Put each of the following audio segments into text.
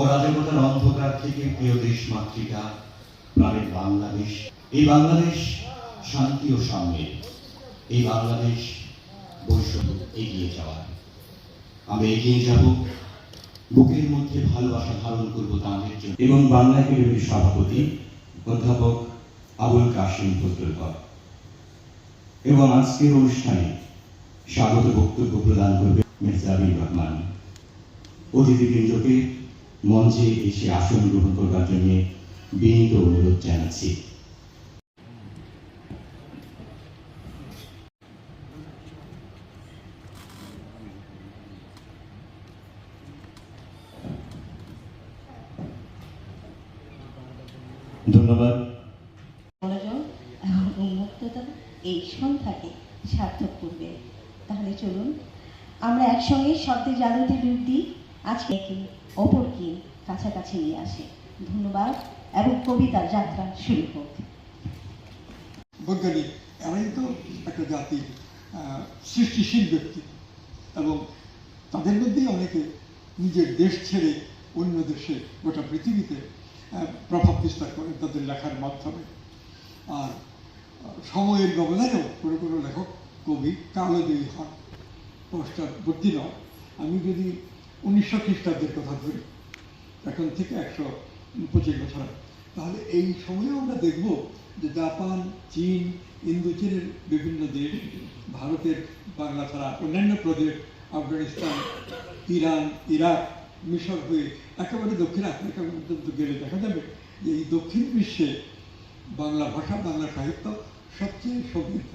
অরাজকতার অন্ধকার থেকে প্রিয় দেশ মাতৃকা প্রাণের বাংলাদেশ। এই বাংলাদেশ শান্তি ও সাম্যের এই বাংলাদেশ বৈষম্য এগিয়ে যাওয়ার। আমরা এগিয়ে যাব, বুকের মধ্যে ভালোবাসা ধারণ করব তাদের জন্য। এবং বাংলা একাডেমির সভাপতি অধ্যাপক আবুল কাশিম ফজলুল এবং আজকের অনুষ্ঠানে স্বাগত বক্তব্য প্রদান করবে মির্জা রহমান। অতিথিবৃন্দকে মঞ্চে এসে আসন গ্রহণ করবার জন্য বিনীত অনুরোধ জানাচ্ছি। সার্থক করবে। তাহলে চলুন, আমরা একসঙ্গে শব্দের জাদুতে দিই। আজকে একে অপরকে কাছাকাছি নিয়ে আসে। ধন্যবাদ, এবং কবিতার যাত্রা শুরু হোক। বৈজ্ঞানিক এরাই তো একটা জাতির সৃষ্টিশীল ব্যক্তি, এবং তাদের মধ্যেই অনেকে নিজের দেশ ছেড়ে অন্য দেশে গোটা পৃথিবীতে প্রভাব বিস্তার করে তাদের লেখার মাধ্যমে। আর সময়ের ব্যবধানেও কোনো কোনো লেখক কবি কালোজয়ী হন। পশ্চাৎবর্তী নয় আমি যদি উনিশশো খ্রিস্টাব্দের কথা ধরি। এখন থেকে একশো পঁচিশ বছর তাহলে এই সময়েও আমরা দেখব যে জাপান, চীন, ইন্দোচীনের বিভিন্ন দেশ, ভারতের বাংলা ছাড়া অন্যান্য প্রদেশ, আফগানিস্তান, ইরান, ইরাক মিশর হয়ে একেবারে দক্ষিণ আফ্রিকা পর্যন্ত গেলে দেখা যাবে যে এই দক্ষিণ বিশ্বে বাংলা ভাষা, বাংলা সাহিত্য সবচেয়ে সমৃদ্ধ।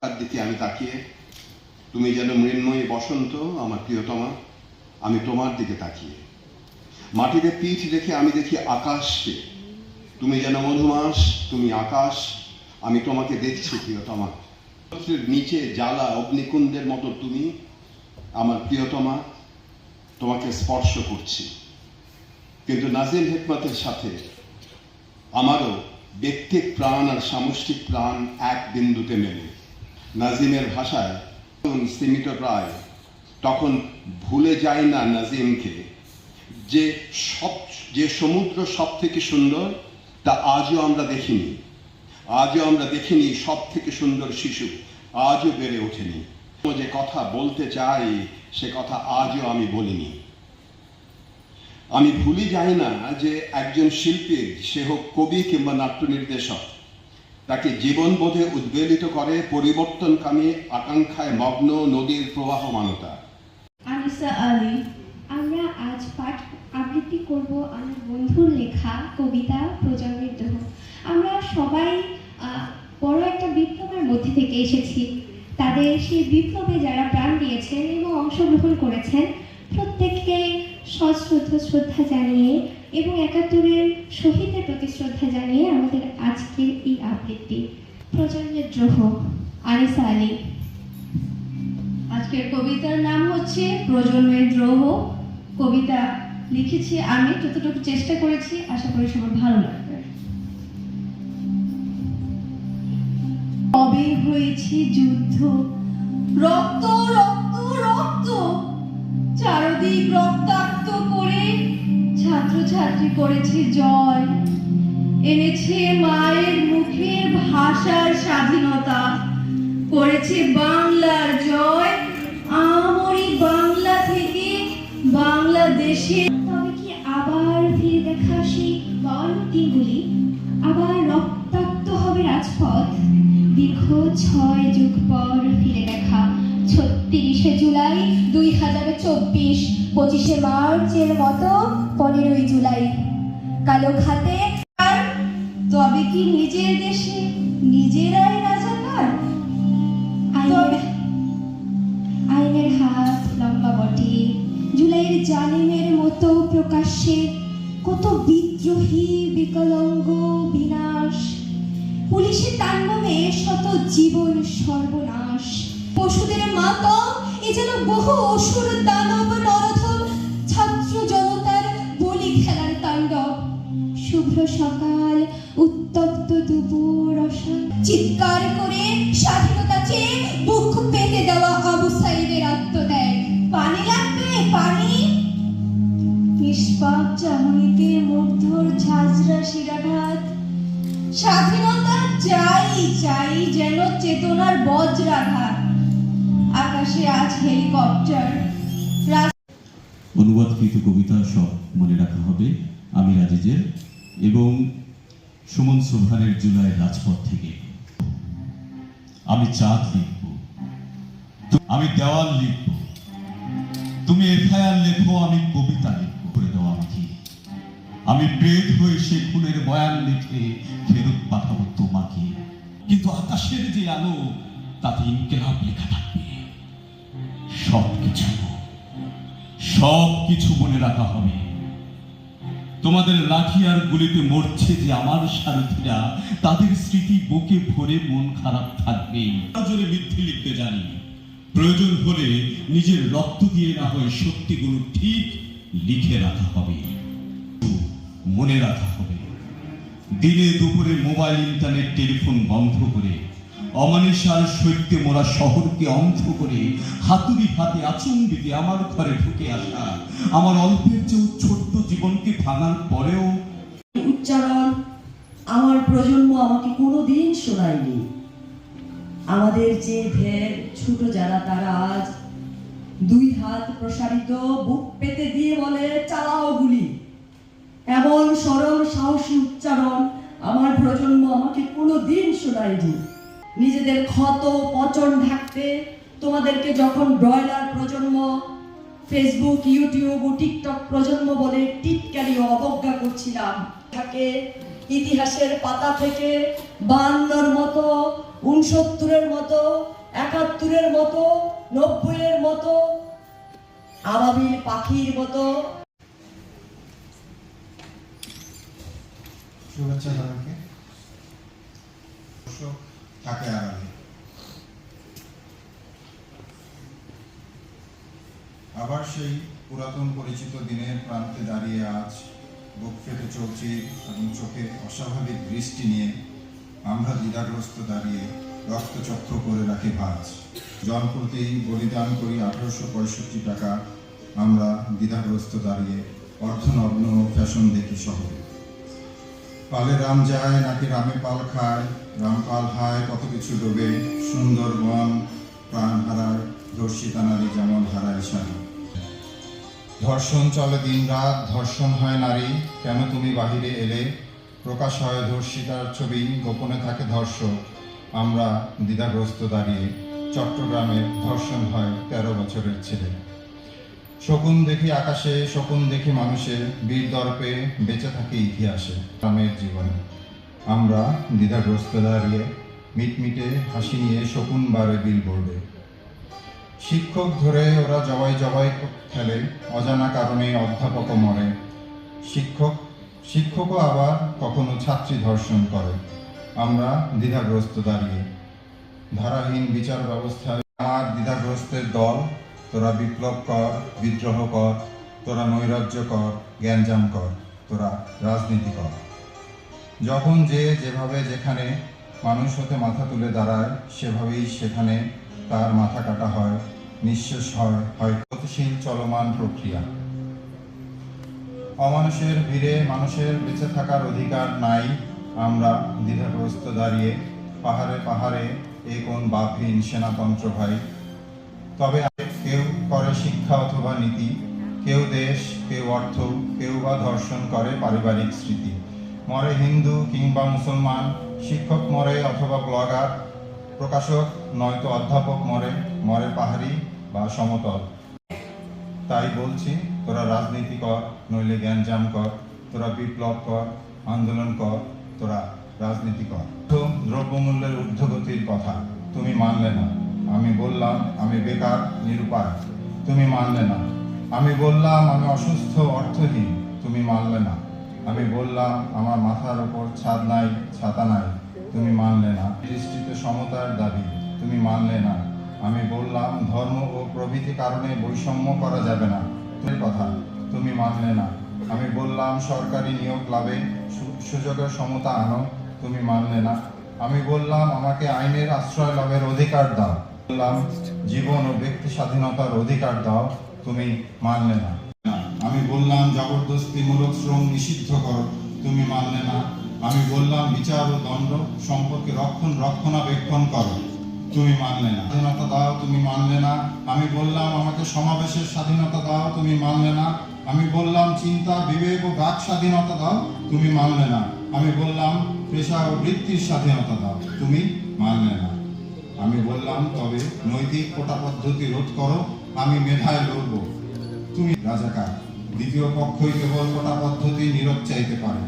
তার দিকে আমি তাকিয়ে। তুমি যেন মৃন্ময়ী বসন্ত, আমার প্রিয়তমা। আমি তোমার দিকে তাকিয়ে। মাটিতে পিঠ রেখে আমি দেখি আকাশকে। তুমি যেন মধুমাস, তুমি আকাশ। আমি তোমাকে দেখছি প্রিয়তমা। নিচে জ্বালা অগ্নিকুণ্ডের মতো তুমি, আমার প্রিয়তমা, তোমাকে স্পর্শ করছি। কিন্তু নাজিম হেকমতের সাথে আমারও ব্যক্তিক প্রাণ আর সামষ্টিক প্রাণ এক বিন্দুতে মেলে। নাজিমের ভাষায়, সীমিত প্রায় তখন ভুলে যায় না নাজিমকে যে সব, যে সমুদ্র সব থেকে সুন্দর, তা আজও আমরা দেখিনি। আজও আমরা দেখিনি সব থেকে সুন্দর শিশু। আজও বেড়ে ওঠেনি। যে কথা বলতে চাই, সে কথা আজও আমি বলিনি। আমি ভুলি যাই না যে একজন শিল্পী, সে হোক কবি কিংবা নাট্য নির্দেশক তাকে জীবনবোধে উদ্বেলিত করে পরিবর্তনকামী আকাঙ্ক্ষায় মগ্ন নদীর প্রবাহমানতা। আনিসা আলী। আমরা আজ পাঠ আবৃত্তি করব আমার বন্ধুর লেখা, কবিতা, প্রজন্মের দেহ। আমরা সবাই বড় একটা বিপ্লবের মধ্যে থেকে এসেছি। তাদের সেই বিপ্লবে যারা প্রাণ দিয়েছেন এবং অংশগ্রহণ করেছেন, প্রত্যেককে সশ্রদ্ধ শ্রদ্ধা জানিয়ে এবং একাত্তরের শহীদের প্রতি শ্রদ্ধা জানিয়ে আমাদের আজকের এই আবৃত্তি। প্রজন্মের দ্রোহ আনিসা আলী। আজকের কবিতার নাম হচ্ছে প্রজন্মের দ্রোহ। কবিতা লিখেছি আমি, যতটুকু চেষ্টা করেছি, আশা করি সবার ভালো লাগবে। কবে হয়েছে যুদ্ধ? রক্ত রক্ত রক্ত। চারদিক রক্তাক্ত করে ছাত্রছাত্রী করেছে জয়। এনেছে মায়ের মুখের ভাষার স্বাধীনতা, করেছে বাংলার জয়। আমরি বাংলা থেকে বাংলাদেশে। তবে কি আবার ফিরে দেখা সেই দিনগুলি আবার রক্তাক্ত হবে রাজপথ? দীর্ঘ ছয় যুগ পর ফিরে দেখা ছত্রিশে জুলাই দুই হাজার চব্বিশ, পঁচিশে মার্চের মতো পনেরোই জুলাই। কালো খাতে তবে কি নিজের দেশে নিজেরাই জালিমের মতো প্রকাশ্যে কত বিদ্রোহী, বিকলঙ্গ, বিনাশ। পুলিশের তাণ্ডবে শত জীবন সর্বনাশ। পশুদের মাত, এ যেন বহু অসুর, দানব নরধম ছাত্র জনতার বলি খেলার তাণ্ডব। শুভ্র সকাল অনুবাদকৃত কবিতা সব মনে রাখা হবে, আমি রাজিজের এবং সুমন সোভানের জুলাই রাজপথ থেকে। আমি চাঁদ লিখব আমি দেওয়াল লিখব, তুমি এফআইআর লেখো, আমি কবিতা লিখব, করে দাও আমাকে। আমি প্রেত হয়ে সে খুনের বয়ান লিখে ফেরত পাঠাবো তোমাকে। কিন্তু আকাশের যে আলো, তাতে ইনকেলাব লেখা থাকবে। সব কিছু সব কিছু মনে রাখা হবে। তোমাদের লাঠি আর গুলিতে মরছে যে আমার সারথীরা, তাদের স্মৃতি বুকে ভরে মন খারাপ থাকবে। জোরে মিথ্যে লিখতে জানি। প্রয়োজন হলে নিজের রক্ত দিয়ে না হয় সত্যিগুলো ঠিক লিখে রাখা হবে। মনে রাখা হবে। দিনে দুপুরে মোবাইল, ইন্টারনেট, টেলিফোন বন্ধ করে অমানিসার সৈত্যে মোরা শহরকে অন্ধ করে হাতুড়ি হাতে আচম্বিতে আমার ঘরে ঢুকে আসা। আমার অল্পের চেয়েও ছোট্ট জীবনকে ভাঙার পরেও উচ্চারণ, আমার প্রজন্ম আমাকে কোনোদিন শোনায়নি। আমাদের যে ঢের ছোট যারা, তারা আজ দুই হাত প্রসারিত বুক পেতে দিয়ে বলে, চালাও গুলি। এমন সরল সাহসী উচ্চারণ আমার প্রজন্ম আমাকে কোনোদিন শোনায়নি। নিজেদের ক্ষত পচন ঢাকতে তোমাদেরকে যখন ব্রয়লার প্রজন্ম ফেসবুক ইউটিউব ও টিকটক প্রজন্ম বলে টিটকারি অবজ্ঞা করছিলাম থাকে ইতিহাসের পাতা থেকে বান্নর মতো, উনসত্তরের মতো, একাত্তরের মতো, নব্বইয়ের মতো আবাবিল পাখির মতো। শুভেচ্ছা দর্শক আড়ালে আবার সেই পুরাতন পরিচিত দিনের প্রান্তে দাঁড়িয়ে আজ বুক ফেটে চলছে এবং চোখে অস্বাভাবিক দৃষ্টি নিয়ে আমরা দ্বিধাগ্রস্ত দাঁড়িয়ে রক্তচক্র করে রাখি ভাজ। জনপ্রতি বলিদান করি আঠারোশো পঁয়ষট্টি টাকা। আমরা দ্বিধাগ্রস্ত দাঁড়িয়ে অর্থনগ্ন ফ্যাশন দেখি শহরে। পালে রাম যায় নাকি রামে পাল খায়? রাম পাল হায়, কত কিছু ডোবে। সুন্দরবন প্রাণ হারায় ধর্ষিতা নারী যেমন হারায় শাড়ি। ধর্ষণ চলে দিন রাত, ধর্ষণ হয় নারী। কেন তুমি বাহিরে এলে? প্রকাশ হয় ধর্ষিতার ছবি, গোপনে থাকে ধর্ষক। আমরা দ্বিধাগ্রস্ত দাঁড়িয়ে চট্টগ্রামে ধর্ষণ হয় তেরো বছরের ছেলে। শকুন দেখি আকাশে, শকুন দেখি মানুষের। বীর দর্পে বেঁচে থাকে ইতিহাসে। গ্রামের জীবনে। আমরা দ্বিধাগ্রস্ত দাঁড়িয়ে মিটমিটে হাসি নিয়ে শকুন বারে বিল বোর্ডে শিক্ষক ধরে ওরা জবাই জবাই খেলে, অজানা কারণে অধ্যাপকও মরে। শিক্ষক, শিক্ষকও আবার কখনো ছাত্রী ধর্ষণ করে। আমরা দ্বিধাগ্রস্ত দাঁড়িয়ে। ধারাহীন বিচার ব্যবস্থায় আমার দ্বিধাগ্রস্তের দল, তোরা বিপ্লব কর, বিদ্রোহ কর, তোরা নৈরাজ্য কর জ্ঞানজাম কর, তোরা রাজনীতি কর। যখন যে যেভাবে যেখানে মানুষ হতে মাথা তুলে দাঁড়ায়, সেভাবেই সেখানে তার মাথা কাটা হয়, নিঃশেষ হয় হয় গতিশীল চলমান প্রক্রিয়া। অমানুষের ভিড়ে মানুষের বেঁচে থাকার অধিকার নাই, আমরা দ্বিধাগ্রস্ত দাঁড়িয়ে পাহাড়ে পাহাড়ে এ কোন বাপহীন সেনাতন্ত্র ভাই? তবে কেউ করে শিক্ষা অথবা নীতি, কেউ দেশ, কেউ অর্থ, কেউ বা ধর্ষণ করে পারিবারিক স্মৃতি। মরে হিন্দু কিংবা মুসলমান, শিক্ষক মরে অথবা ব্লগার, প্রকাশক নয়তো অধ্যাপক মরে মরে পাহাড়ি বা সমতল। তাই বলছি, তোরা রাজনীতি কর, নইলে জ্ঞানজাম কর, তোরা বিপ্লব কর, আন্দোলন কর, তোরা রাজনীতি কর। তো দ্রব্যমূল্যের ঊর্ধ্বগতির কথা, তুমি মানলে না। আমি বললাম, আমি বেকার, নিরুপায়। তুমি মানলে না। আমি বললাম, আমি অসুস্থ, অর্থহীন। তুমি মানলে না। আমি বললাম, আমার মাথার ওপর ছাদ নাই, ছাতা নাই, তুমি মানলে না। দৃষ্টিতে সমতার দাবি, তুমি মানলে না। আমি বললাম, ধর্ম ও প্রভৃতি কারণে বৈষম্য করা যাবে না। তুমি কথা, তুমি মানলে না। আমি বললাম, সরকারি নিয়োগ লাভে সুযোগের সমতা আনো, তুমি মানলে না। আমি বললাম, আমাকে আইনের আশ্রয় লাভের অধিকার দাও। বললাম, জীবন ও ব্যক্তি স্বাধীনতার অধিকার দাও, তুমি মানলে না। আমি বললাম, জবরদস্তিমূলক শ্রম নিষিদ্ধ করো, তুমি মানলে না। আমি বললাম, বিচার ও দণ্ড সম্পর্কে রক্ষণ, রক্ষণাবেক্ষণ করো, তুমি মানলে না। স্বাধীনতা দাও, তুমি মানলে না। আমি বললাম, আমাকে সমাবেশের স্বাধীনতা দাও, তুমি মানলে না। আমি বললাম, চিন্তা, বিবেক ও বাক স্বাধীনতা দাও, তুমি মানলে না। আমি বললাম, পেশা ও বৃত্তির স্বাধীনতা দাও, তুমি মানলে না। আমি বললাম, তবে নৈতিক কোটা পদ্ধতি রোধ করো, আমি মেধায় লড়ব। তুমি রাজাকার। দ্বিতীয় পক্ষই কেবল কোটা পদ্ধতি নীরব চাইতে পারে।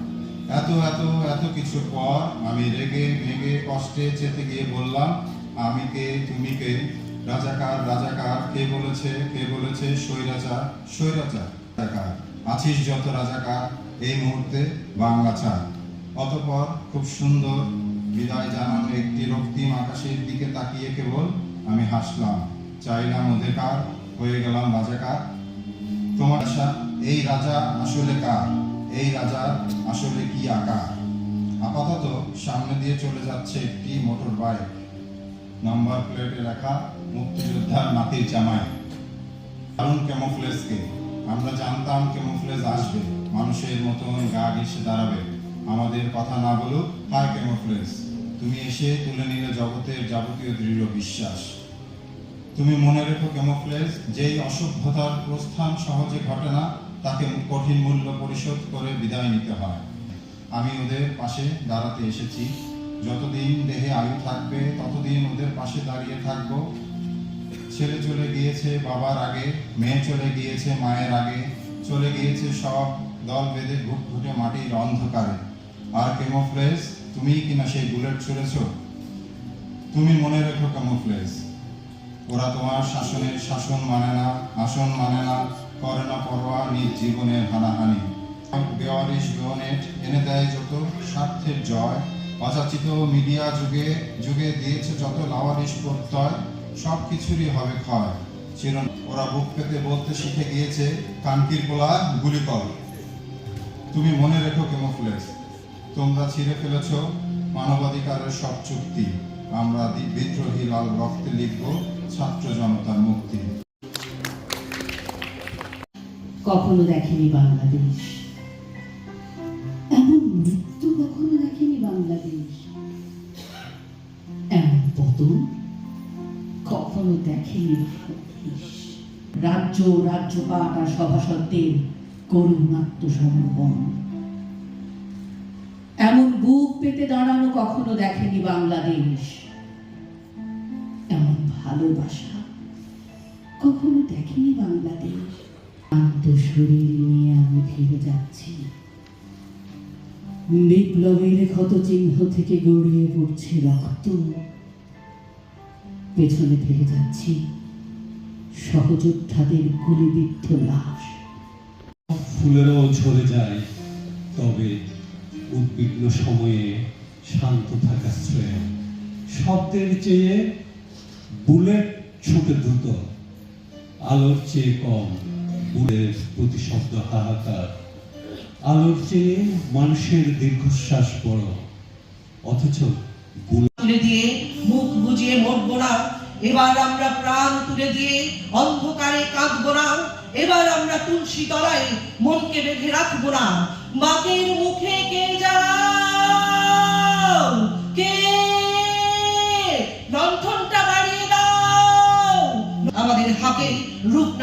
এত এত এত কিছুর পর আমি রেগে মেগে কষ্টে চেতে গিয়ে বললাম, আমি কে? তুমি কে? রাজাকার রাজাকার, কে বলেছে? কে বলেছে? স্বৈরাচার স্বৈরাচার, রাজাকার। আছিস যত রাজাকার, এই মুহূর্তে বাংলা চার অতপর খুব সুন্দর, বিদায় জানানো একটি রক্তিম আকাশের দিকে তাকিয়ে কেবল আমি হাসলাম, চাইলাম অধিকার, হয়ে গেলাম রাজাকার। তোমার আশা এই রাজা আসলে কার? এই রাজার আসলে কি আকার? আপাতত সামনে দিয়ে চলে যাচ্ছে একটি মোটর বাইক। নাম্বার প্লেটে রাখা মুক্তিযোদ্ধার নাতির জামাই। কারণ ক্যামোফ্লেজকে। আমরা জানতাম ক্যামোফ্লেজ আসবে। মানুষের মতন গা ঘেসে দাঁড়াবে। আমাদের কথা না বলুক, হায় ক্যামোফ্লেজ। তুমি এসে তুলে নিলে জগতের যাবতীয় দৃঢ় বিশ্বাস। তুমি মনে রেখো ক্যামোফ্লেজ যেই অসভ্যতার প্রস্থান সহজে ঘটে না তাকে কঠিন মূল্য পরিশোধ করে বিদায় নিতে হয়। আমি ওদের পাশে দাঁড়াতে এসেছি। যতদিন দেহে আয়ু থাকবে, ততদিন ওদের পাশে দাঁড়িয়ে থাকব। ছেলে চলে গিয়েছে বাবার আগে, মেয়ে চলে গিয়েছে মায়ের আগে। চলে গিয়েছে সব দল বেঁধে ঘুট ঘুটে মাটির অন্ধকারে। আর কেমোফ্লেজ তুমি কিনা সেই বুলেট ছুড়েছ? তুমি মনে রেখো কেমোফ্লেজ। ওরা তোমার শাসনের শাসন মানে না, আসন মানে না। করে না পরোয়া নিজ জীবনের হানাহানি। বেওয়ারিশ বেওনেট এনে দেয় যত স্বার্থের জয়। অযাচিত মিডিয়া যুগে যুগে দিয়েছে যত লাওয়ারিশ প্রত্যয় সব কিছুরই হবে ক্ষয়। চির ওরা বুক পেতে বলতে শিখে গিয়েছে, কানকির পোলা গুলি কর। তুমি মনে রেখো কেমোফ্লেক্স তোমরা ছিঁড়ে ফেলেছ মানবাধিকারের সব চুক্তি। আমরা বিদ্রোহী লাল রক্তে লিখব ছাত্র জনতার মুক্তি। কখনো দেখেনি বাংলাদেশ। এমন মৃত্যু কখনো দেখেনি বাংলাদেশ। এমন পতন কখনো দেখেনি রাজ্য রাজ্যপাট আর সভাসদদের করুণ আত্মসমর্পণ। এমন বুক পেতে দাঁড়ানো কখনো দেখেনি বাংলাদেশ। এমন ভালোবাসা কখনো দেখেনি বাংলাদেশ। শান্ত শরীর নিয়ে আমি ফিরে যাচ্ছি। বিপ্লবের ক্ষত চিহ্ন থেকে গড়িয়ে পড়ছে রক্ত। পেছনে ফিরে যাচ্ছি। সহযোদ্ধাদের গুলিবিদ্ধ লাশ। ফুলেরও ঝরে যায়, তবে উদ্বিগ্ন সময়ে শান্ত থাকা শ্রেয়। শব্দের চেয়ে বুলেট ছুটে দ্রুত, আলোর চেয়ে কম। বুলের প্রতিশব্দ হাহাকার। আলোর চেয়ে মানুষের দীর্ঘশ্বাস বড়। অথচ তুলে দিয়ে মুখ বুজিয়ে মরবো না এবার আমরা প্রাণ তুলে দিয়ে অন্ধকারে কাঁদবো না। এবার আমরা তুলসী তলায় মনকে বেঁধে রাখব না। মাকের মুখে কে যাও? কে? লণ্ঠনটা বাড়িয়ে দাও। আমাদের হাতে রূপনারায়ণের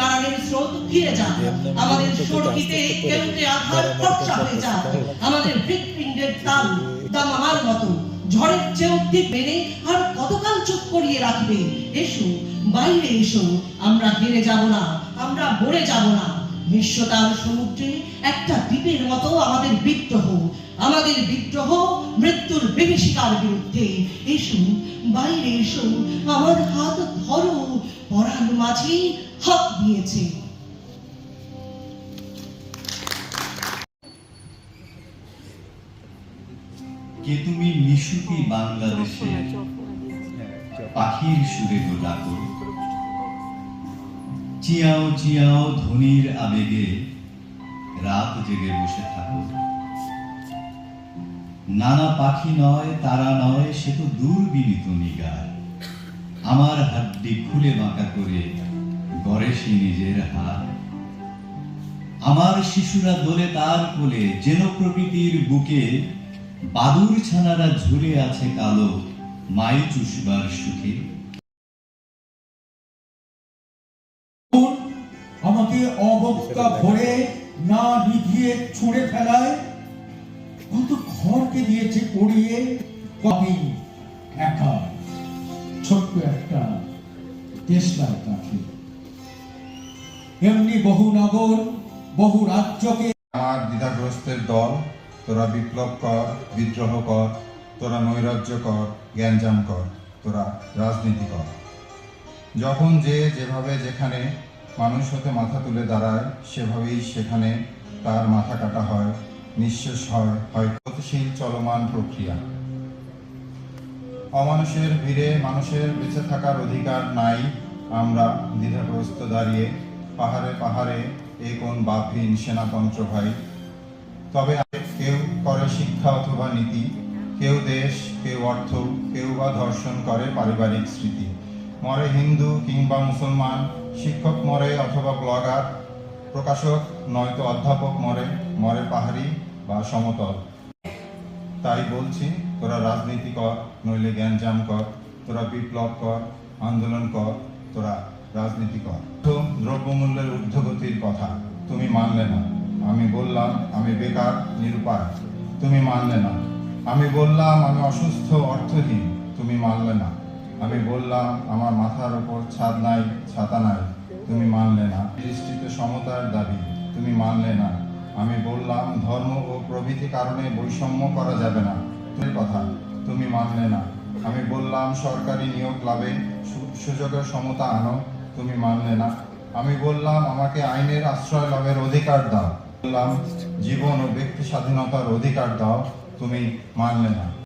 স্রোত যাক আমাদের সড়কিতে কেউতে আঘাত খরচা হয়ে যাক আমাদের হৃৎপিণ্ডের তাল দাম আমার মতো। ঝড়ের চেয়ে অব্দি বেড়ে আর কতকাল চুপ করিয়ে রাখবে? এসো বাইরে এসো। আমরা হেরে যাব না আমরা মরে যাব না। বিশ্বতার সমুদ্রে একটা দ্বীপের মতো আমাদের বিদ্রোহ। আমাদের বিদ্রোহ মৃত্যুর বিভীষিকার বিরুদ্ধে। এসো বাইরে এসো। আমার হাত ধরো। পরাণ মাঝি হাত দিয়েছে। কে তুমি মিশুকি বাংলাদেশে পাখির সুরে গো ডাকো চিয়াও চিয়াও ধনির আবেগে রাত জেগে বসে থাকো। নানা পাখি নয়, তারা নয়, সে তো দূরবিনীত নিগার। আমার হাড্ডি খুলে বাঁকা করে গড়ে সে নিজের হাত আমার শিশুরা দোলে তার কোলে, যেন প্রকৃতির বুকে বাদুর ছানারা ঝুলে আছে কালো মাই চুষবার সুখে। আমাকে অবস্থা ভরে না নিভিয়ে ছুঁড়ে ফেলায়। কত ঘরকে দিয়েছে পড়িয়ে আমি একা ছোট্ট একটা দেশলাই পাখি এমনি বহু নগর বহু রাজ্যকে আমার দ্বিধাগ্রস্তের দল তোরা বিপ্লব কর, বিদ্রোহ কর, তোরা নৈরাজ্য কর জ্ঞানজাম কর, তোরা রাজনীতি কর। যখন যে যেভাবে যেখানে মানুষ হতে মাথা তুলে দাঁড়ায়, সেভাবেই সেখানে তার মাথা কাটা হয়, নিঃশেষ হয় হয় গতিশীল চলমান প্রক্রিয়া। অমানুষের ভিড়ে মানুষের বেঁচে থাকার অধিকার নাই, আমরা দ্বিধাগ্রস্ত দাঁড়িয়ে পাহাড়ে পাহাড়ে এ কোন বাপহীন সেনাতন্ত্র ভাই। তবে নীতি, কেউ দেশ, কেউ অর্থ, কেউ বা ধর্ষণ করে পারিবারিক স্মৃতি। মরে হিন্দু কিংবা মুসলমান, শিক্ষক মরে অথবা ব্লগার, প্রকাশক, নয়তো অধ্যাপক মরে মরে পাহাড়ি বা সমতল। তাই বলছি, তোরা রাজনীতি কর, নইলে জ্ঞান জ্ঞানজাম কর, তোরা বিপ্লব কর, আন্দোলন কর, তোরা রাজনীতি কর। তো দ্রব্যমূল্যের ঊর্ধ্বগতির কথা, তুমি মানলে না। আমি বললাম, আমি বেকার, নিরুপায়। তুমি মানলে না। আমি বললাম, আমি অসুস্থ অর্থহীন, তুমি মানলে না। আমি বললাম, আমার মাথার ওপর ছাদ নাই, ছাতা নাই, তুমি মানলে না। দৃষ্টিতে সমতার দাবি, তুমি মানলে না। আমি বললাম, ধর্ম ও প্রভৃতি কারণে বৈষম্য করা যাবে না। তুমি কথা, তুমি মানলে না। আমি বললাম, সরকারি নিয়োগ লাভে সুযোগের সমতা আনো, তুমি মানলে না। আমি বললাম, আমাকে আইনের আশ্রয় লাভের অধিকার দাও। জীবন ও ব্যক্তি স্বাধীনতার অধিকার দাও তুমি মানলে না।